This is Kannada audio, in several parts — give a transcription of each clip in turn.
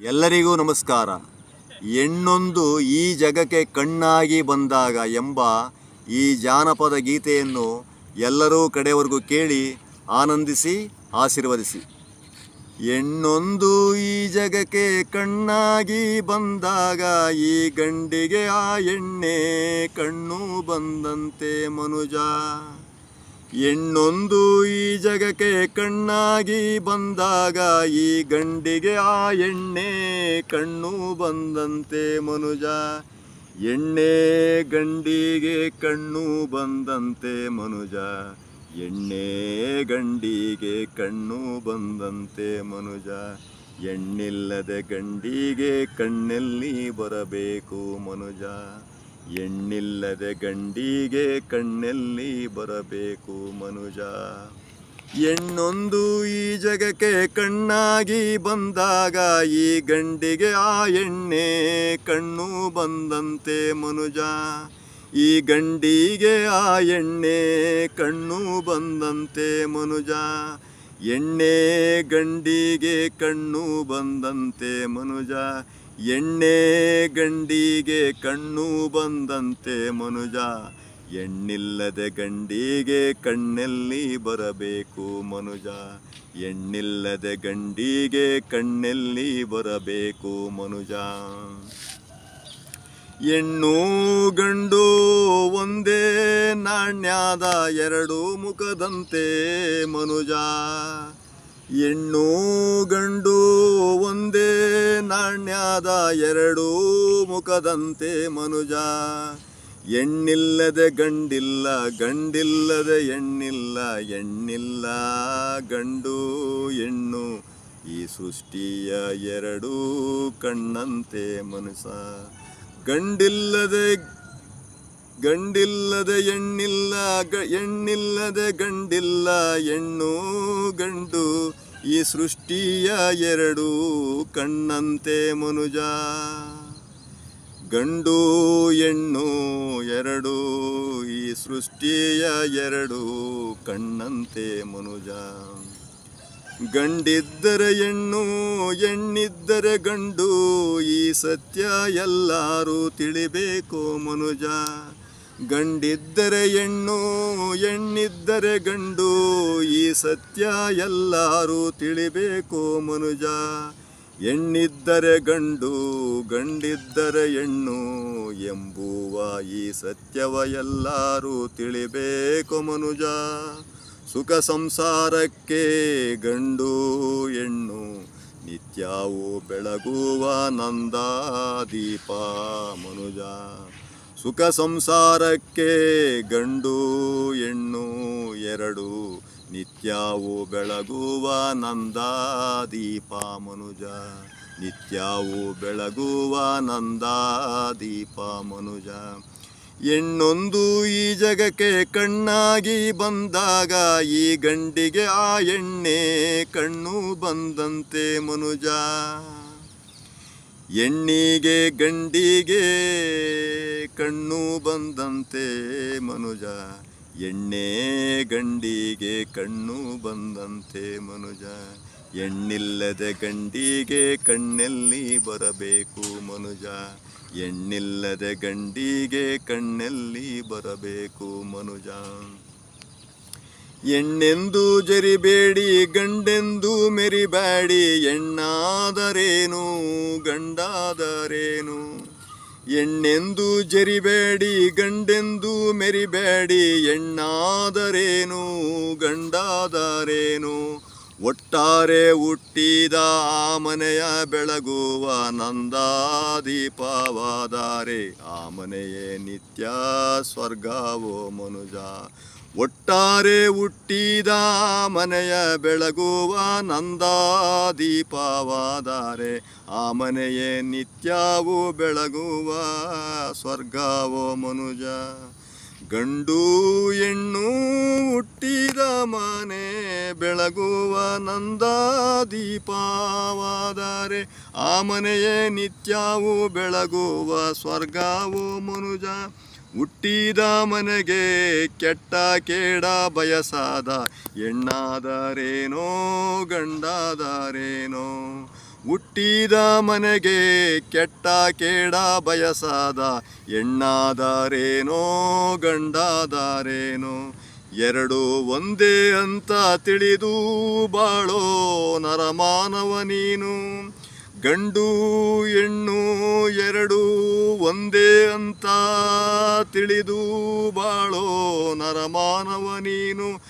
ಎಲ್ಲರಿಗೂ ನಮಸ್ಕಾರ. ಹೆಣ್ಣೊಂದು ಈ ಜಗಕ್ಕೆ ಕಣ್ಣಾಗಿ ಬಂದಾಗ ಎಂಬ ಈ ಜಾನಪದ ಗೀತೆಯನ್ನು ಎಲ್ಲರೂ ಕಡೆಯವರೆಗೂ ಕೇಳಿ ಆನಂದಿಸಿ, ಆಶೀರ್ವದಿಸಿ. ಹೆಣ್ಣೊಂದು ಈ ಜಗಕ್ಕೆ ಕಣ್ಣಾಗಿ ಬಂದಾಗ ಈ ಗಂಡಿಗೆ ಆ ಎಣ್ಣೆ ಕಣ್ಣು ಬಂದಂತೆ ಮನುಜ. ಹೆಣ್ಣೊಂದು ಈ ಜಗಕ್ಕೆ ಕಣ್ಣಾಗಿ ಬಂದಾಗ ಈ ಗಂಡಿಗೆ ಆ ಎಣ್ಣೆ ಕಣ್ಣು ಬಂದಂತೆ ಮನುಜ. ಎಣ್ಣೆ ಗಂಡಿಗೆ ಕಣ್ಣು ಬಂದಂತೆ ಮನುಜ. ಎಣ್ಣೆ ಗಂಡಿಗೆ ಕಣ್ಣು ಬಂದಂತೆ ಮನುಜ. ಎಣ್ಣಿಲ್ಲದೆ ಗಂಡಿಗೆ ಕಣ್ಣಲ್ಲಿ ಬರಬೇಕು ಮನುಜ. ಎಣ್ಣಿಲ್ಲದೆ ಗಂಡಿಗೆ ಕಣ್ಣಲ್ಲಿ ಬರಬೇಕು ಮನುಜ. ಹೆಣ್ಣೊಂದು ಈ ಜಗಕ್ಕೆ ಕಣ್ಣಾಗಿ ಬಂದಾಗ ಈ ಗಂಡಿಗೆ ಆ ಎಣ್ಣೆ ಕಣ್ಣು ಬಂದಂತೆ ಮನುಜ. ಈ ಗಂಡಿಗೆ ಆ ಎಣ್ಣೆ ಕಣ್ಣು ಬಂದಂತೆ ಮನುಜ. ಎಣ್ಣೆ ಗಂಡಿಗೆ ಕಣ್ಣು ಬಂದಂತೆ ಮನುಜ. ಎಣ್ಣೆ ಗಂಡಿಗೆ ಕಣ್ಣು ಬಂದಂತೆ ಮನುಜ, ಎಣ್ಣಿಲ್ಲದೆ ಗಂಡಿಗೆ ಕಣ್ಣಲ್ಲಿ ಬರಬೇಕು ಮನುಜ, ಎಣ್ಣಿಲ್ಲದೆ ಗಂಡಿಗೆ ಕಣ್ಣಲ್ಲಿ ಬರಬೇಕು ಮನುಜ. ಹೆಣ್ಣು ಗಂಡು ಒಂದೇ ನಾಣ್ಯದ ಎರಡು ಮುಖದಂತೆ ಮನುಜ, ಹೆಣ್ಣು ಗಂಡು ನಾಣ್ಯದ ಎರಡು ಮುಖದಂತೆ ಮನುಜ. ಎಣ್ಣಿಲ್ಲದೆ ಗಂಡಿಲ್ಲ, ಗಂಡಿಲ್ಲದೆ ಎಣ್ಣಿಲ್ಲ ಎಣ್ಣಿಲ್ಲ ಗಂಡು ಹೆಣ್ಣು. ಈ ಸೃಷ್ಟಿಯ ಎರಡು ಕಣ್ಣಂತೆ ಮನುಷ ಗಂಡಿಲ್ಲದೆ ಗಂಡಿಲ್ಲದೆ ಎಣ್ಣಿಲ್ಲ ಎಣ್ಣಿಲ್ಲದೆ ಗಂಡಿಲ್ಲ ಎಣ್ಣು ಗಂಡು. ಈ ಸೃಷ್ಟಿಯ ಎರಡು ಕಣ್ಣಂತೆ ಮನುಜ, ಗಂಡು ಹೆಣ್ಣು ಎರಡು, ಈ ಸೃಷ್ಟಿಯ ಎರಡು ಕಣ್ಣಂತೆ ಮನುಜ. ಗಂಡಿದ್ದರೆ ಹೆಣ್ಣು, ಹೆಣ್ಣಿದ್ದರೆ ಗಂಡು, ಈ ಸತ್ಯ ಎಲ್ಲರೂ ತಿಳಿಬೇಕು ಮನುಜ. ಗಂಡಿದ್ದರೆ ಹೆಣ್ಣು, ಹೆಣ್ಣಿದ್ದರೆ ಗಂಡು, ಈ ಸತ್ಯ ಎಲ್ಲರೂ ತಿಳಿಬೇಕು ಮನುಜ. ಹೆಣ್ಣಿದ್ದರೆ ಗಂಡು, ಗಂಡಿದ್ದರೆ ಹೆಣ್ಣು ಎಂಬುವ ಈ ಸತ್ಯವ ಎಲ್ಲರೂ ತಿಳಿಬೇಕು ಮನುಜ. ಸುಖ ಸಂಸಾರಕ್ಕೆ ಗಂಡು, ಹೆಣ್ಣು, ನಿತ್ಯವೂ ಬೆಳಗುವ ನಂದಾದೀಪ ಮನುಜ. ಸುಖ ಸಂಸಾರಕ್ಕೆ ಗಂಡು ಹೆಣ್ಣು ಎರಡು, ನಿತ್ಯವೂ ಬೆಳಗುವ ನಂದಾದೀಪ ಮನುಜ. ನಿತ್ಯವೂ ಬೆಳಗುವ ನಂದಾದೀಪ ಮನುಜ. ಹೆಣ್ಣೊಂದು ಈ ಜಗಕ್ಕೆ ಕಣ್ಣಾಗಿ ಬಂದಾಗ ಈ ಗಂಡಿಗೆ ಆ ಎಣ್ಣೆ ಕಣ್ಣು ಬಂದಂತೆ ಮನುಜ. ಹೆಣ್ಣಿಗೆ ಗಂಡಿಗೆ ಕಣ್ಣು ಬಂದಂತೆ ಮನುಜ. ಎಣ್ಣೆ, ಗಂಡಿಗೆ ಕಣ್ಣು ಬಂದಂತೆ ಮನುಜ. ಎಣ್ಣಿಲ್ಲದೆ ಗಂಡಿಗೆ ಕಣ್ಣಲ್ಲಿ ಬರಬೇಕು ಮನುಜ. ಎಣ್ಣಿಲ್ಲದೆ ಗಂಡಿಗೆ ಕಣ್ಣಲ್ಲಿ ಬರಬೇಕು ಮನುಜ. ಎಣ್ಣೆಂದು ಜರಿಬೇಡಿ, ಗಂಡೆಂದು ಮೆರಿಬೇಡಿ, ಎಣ್ಣಾದರೇನು, ಗಂಡಾದರೇನು? ಎಣ್ಣೆಂದು ಜರಿಬೇಡಿ, ಗಂಡೆಂದು ಮೆರಿಬೇಡಿ, ಎಣ್ಣಾದರೇನು, ಗಂಡಾದರೇನು? ಒಟ್ಟಾರೆ ಹುಟ್ಟಿದ ಆ ಮನೆಯ ಬೆಳಗುವ ನಂದಾದೀಪವಾದಾರೆ ಆ ಮನೆಯೇ ನಿತ್ಯ ಸ್ವರ್ಗವೋ ಮನುಜ. ಒಟ್ಟಾರೆ ಹುಟ್ಟಿದ ಮನೆಯ ಬೆಳಗುವ ನಂದಾದೀಪವಾದರೆ ಆ ಮನೆಯೇ ನಿತ್ಯವೂ ಬೆಳಗುವ ಸ್ವರ್ಗವೋ ಮನುಜ. ಗಂಡು ಹೆಣ್ಣು ಹುಟ್ಟಿದ ಮನೆ ಬೆಳಗುವ ನಂದಾದೀಪವಾದರೆ ಆ ಮನೆಯೇ ನಿತ್ಯವೂ ಬೆಳಗುವ ಸ್ವರ್ಗವೋ ಮನುಜ. ಹುಟ್ಟಿದ ಮನೆಗೆ ಕೆಟ್ಟ ಕೇಡ ಬಯಸಾದ ಹೆಣ್ಣಾದರೇನೋ, ಗಂಡಾದರೇನೋ. ಹುಟ್ಟಿದ ಮನೆಗೆ ಕೆಟ್ಟ ಕೇಡ ಬಯಸಾದ ಹೆಣ್ಣಾದರೇನೋ, ಗಂಡಾದರೇನೋ. ಎರಡು ಒಂದೇ ಅಂತ ತಿಳಿದು ಬಾಳೋ ನರಮಾನವ ನೀನು. ಗಂಡು ಹೆಣ್ಣು ಎರಡು ಒಂದೇ ಅಂತ ತಿಳಿದು ಬಾಳೋ ನರಮಾನವ ನೀನು.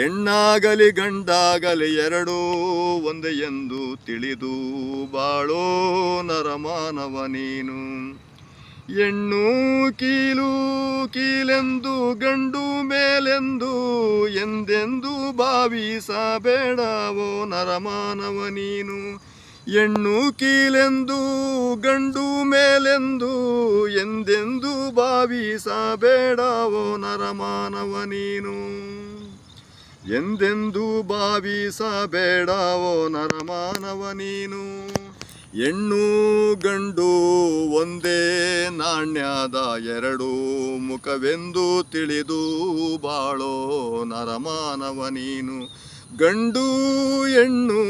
ಹೆಣ್ಣಾಗಲಿ ಗಂಡಾಗಲಿ ಎರಡೂ ಒಂದೇ ಎಂದು ತಿಳಿದು ಬಾಳೋ ನರಮಾನವ ನೀನು. ಹೆಣ್ಣು ಕೀಲು ಕೀಲೆಂದು, ಗಂಡು ಮೇಲೆಂದು, ಎಂದೆಂದು ಭಾವಿಸಬೇಡವೋ ನರಮಾನವ ನೀನು. ಹೆಣ್ಣು ಕೀಲೆಂದು, ಗಂಡು ಮೇಲೆಂದು, ಎಂದೆಂದು ಭಾವಿಸಬೇಡವೋ ನರಮಾನವ ನೀನು. ಎಂದೆಂದು ಭಾವಿಸಬೇಡವೋ ನರಮಾನವ ನೀನು. ಹೆಣ್ಣು, ಗಂಡು ಒಂದೇ ನಾಣ್ಯದ ಎರಡು ಮುಖವೆಂದು ತಿಳಿದು ಬಾಳೋ ನರಮಾನವ ನೀನು. ಗಂಡು ಹೆಣ್ಣು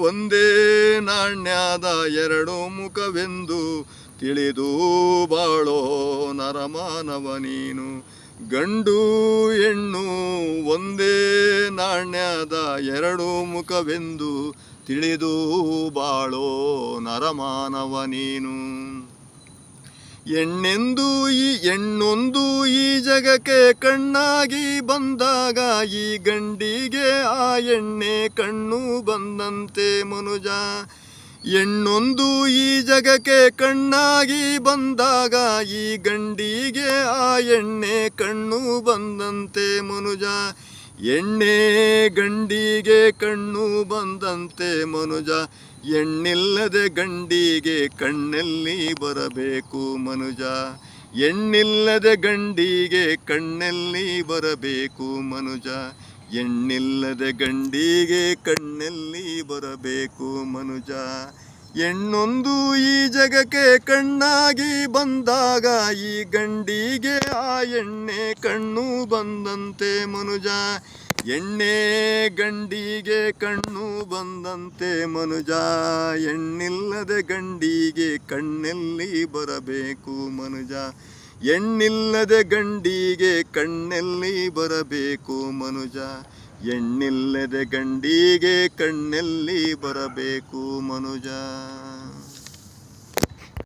ಒಂದೇ ನಾಣ್ಯದ ಎರಡು ಮುಖವೆಂದು ತಿಳಿದು ಬಾಳೋ ನರಮಾನವ ನೀನು. ಗಂಡು ಹೆಣ್ಣು ಒಂದೇ ನಾಣ್ಯದ ಎರಡು ಮುಖವೆಂದು ತಿಳಿದು ಬಾಳೋ ನರಮಾನವ ನೀನು. ಹೆಣ್ಣೆಂದು ಈ ಹೆಣ್ಣೊಂದು ಈ ಜಗಕ್ಕೆ ಕಣ್ಣಾಗಿ ಬಂದಾಗ ಈ ಗಂಡಿಗೆ ಆ ಎಣ್ಣೆ ಕಣ್ಣು ಬಂದಂತೆ ಮನುಜ. ಹೆಣ್ಣೊಂದು ಈ ಜಗಕ್ಕೆ ಕಣ್ಣಾಗಿ ಬಂದಾಗ ಈ ಗಂಡಿಗೆ ಆ ಎಣ್ಣೆ ಕಣ್ಣು ಬಂದಂತೆ ಮನುಜ. ಎಣ್ಣೆ ಗಂಡಿಗೆ ಕಣ್ಣು ಬಂದಂತೆ ಮನುಜ. ಎಣ್ಣಿಲ್ಲದೆ ಗಂಡಿಗೆ ಕಣ್ಣಲ್ಲಿ ಬರಬೇಕು ಮನುಜ. ಎಣ್ಣಿಲ್ಲದೆ ಗಂಡಿಗೆ ಕಣ್ಣಲ್ಲಿ ಬರಬೇಕು ಮನುಜ. ಎಣ್ಣಿಲ್ಲದೆ ಗಂಡಿಗೆ ಕಣ್ಣಲ್ಲಿ ಬರಬೇಕು ಮನುಜ. ಎಣ್ಣೊಂದು ಈ ಜಗಕ್ಕೆ ಕಣ್ಣಾಗಿ ಬಂದಾಗ ಈ ಗಂಡಿಗೆ ಆ ಎಣ್ಣೆ ಕಣ್ಣು ಬಂದಂತೆ ಮನುಜ. ಎಣ್ಣೆ ಗಂಡಿಗೆ ಕಣ್ಣು ಬಂದಂತೆ ಮನುಜ, ಎಣ್ಣಿಲ್ಲದೆ ಗಂಡಿಗೆ ಕಣ್ಣೆಲ್ಲಿ ಬರಬೇಕು ಮನುಜ. ಎಣ್ಣಿಲ್ಲದೆ ಗಂಡಿಗೆ ಕಣ್ಣೆಲ್ಲಿ ಬರಬೇಕು ಮನುಜ. ಎಣ್ಣಿಲ್ಲದೆ ಗಂಡಿಗೆ ಕಣ್ಣೆಲ್ಲಿ ಬರಬೇಕು ಮನುಜ.